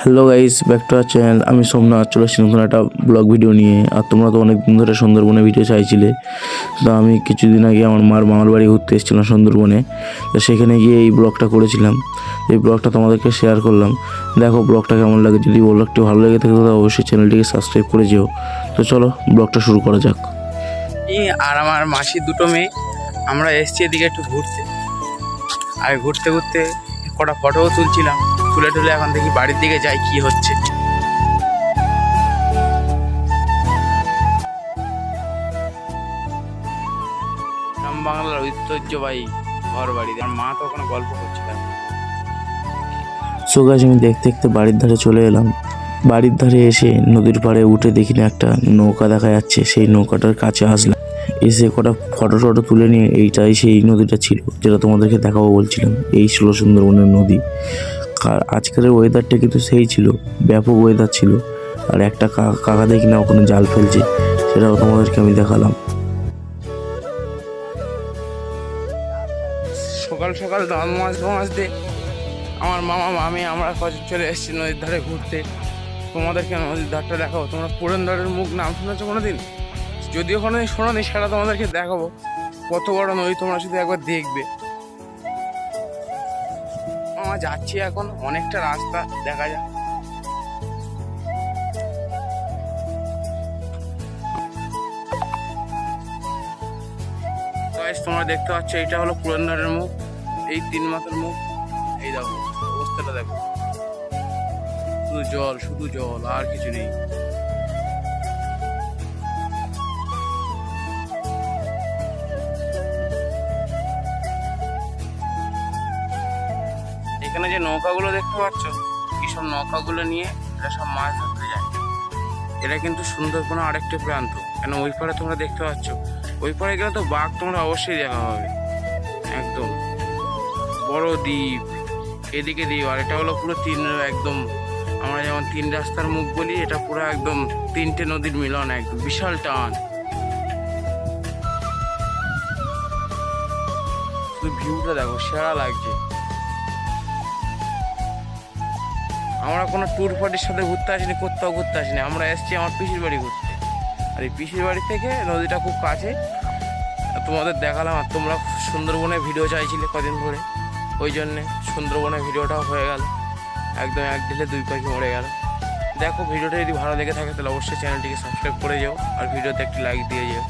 Hello guys back to our channel আমি সোমনাথ, চলে এসেছি নতুন একটা ব্লগ ভিডিও নিয়ে। আর তোমরা তো অনেক দিন ধরে সুন্দরবনে ভিডিও চাইছিলে। তো আমি কিছুদিন আগে আমার মার মামার বাড়ি ঘুরতে এসেছিলাম সুন্দরবনে। তো সেখানে গিয়ে এই ব্লগটা করেছিলাম। এই ব্লগটা তোমাদেরকে শেয়ার করলাম। দেখো ব্লগটা কেমন লাগে। যদি ব্লগটি ভালো লেগে থাকে, তাহলে অবশ্যই চ্যানেলটিকে সাবস্ক্রাইব করে যেও। তো চলো ব্লগটা শুরু করা যাক। আর আমার মাসির দুটো মেয়ে, আমরা এসছি এদিকে একটু ঘুরতে। আর ঘুরতে ঘুরতে কটা ফটোও তুলছিলাম। তুলে তুলে এখন দেখি বাড়ির দিকে যাই কি হচ্ছে। গ্রাম বাংলার ঐতিহ্যবাহী ঘর বাড়ি। আমার মা তো ওখানে গল্প করছিল সো গাছ আমি দেখতে দেখতে বাড়ির ধারে চলে এলাম। বাড়ির ধারে এসে নদীর পাড়ে উঠে দেখি না একটা নৌকা দেখা যাচ্ছে। সেই নৌকাটার কাছে আসলাম। এসে কটা ফটো টটো তুলে নিয়ে এইটাই সেই নদীটা ছিল, যেটা তোমাদেরকে দেখাবো বলছিলাম। এই ছিল সুন্দরবনের নদী। আর আজকের ওয়েদারটা কিন্তু সেই ছিল, ব্যাপক ওয়েদার ছিল। আর একটা কাকা দেখি না ওখানে জাল ফেলছে, সেটাও তোমাদেরকে আমি দেখালাম। সকাল সকাল দাম মাছ মাছ দিয়ে আমার মামা, মামি, আমরা চলে এসেছি নদীর ধারে ঘুরতে। তোমাদেরকে নদীর ধারটা দেখাবো। তোমরা পুরন্দরের মুখ নাম শুনেছো কোনোদিন? যদিও কোনোদিন শোনোনি সেটা তোমাদেরকে দেখাবো। কত বড় নদী তোমরা শুধু একবার দেখবে। আমরা যাচ্ছি এখন, অনেকটা রাস্তা, দেখা যাক। তোমরা দেখতে পাচ্ছ, এইটা হলো পুরন্দরের মুখ। এই তিন মাথার মুখ, এই দেখো, অবস্থাটা দেখো। শুধু জল শুধু জল, আর কিছু নেই। এখানে যে নৌকাগুলো দেখতে পাচ্ছ এইসব নৌকাগুলো নিয়ে এরা সব মাছ ধরতে যায়। এটা কিন্তু সুন্দরবন আরেকটি প্রান্ত। কেন ওই পারে তোমরা দেখতে পাচ্ছ? ওই পারে গেলে তো বাঘ তোমরা অবশ্যই দেখা হবে একদম। বড় দ্বীপ। এদিকে দ্বীপ। আর এটা হলো পুরো তিন, একদম আমরা যেমন তিন রাস্তার মুখ বলি, এটা পুরো একদম তিনটে নদীর মিলন, একদম বিশাল টান। ভিউটা দেখো, সেরা লাগছে। আমরা কোনো ট্যুর পার্টির সাথে ঘুরতে আসিনি, কোথাও ঘুরতে আসিনি। আমরা এসেছি আমার পিসির বাড়ি ঘুরতে। আর এই পিসির বাড়ি থেকে নদীটা খুব কাছে। তোমাদের দেখালাম আর তোমরা সুন্দরবনে ভিডিও চাইছিলে কদিন ধরে। ওই জন্যে সুন্দরবনে ভিডিওটাও হয়ে গেল। একদম এক ঢিলে দুই পাখি মরে গেল। দেখো, ভিডিওটা যদি ভালো লেগে থাকে তাহলে অবশ্যই চ্যানেলটিকে সাবস্ক্রাইব করে যাও। আর ভিডিওতে একটি লাইক দিয়ে যেও।